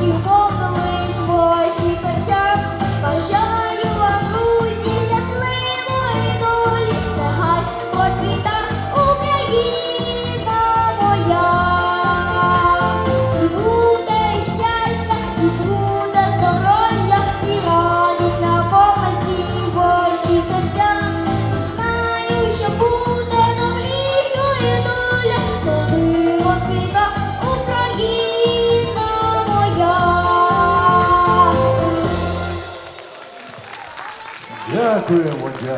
อยู่ก็ Дякуємо, дякуємо.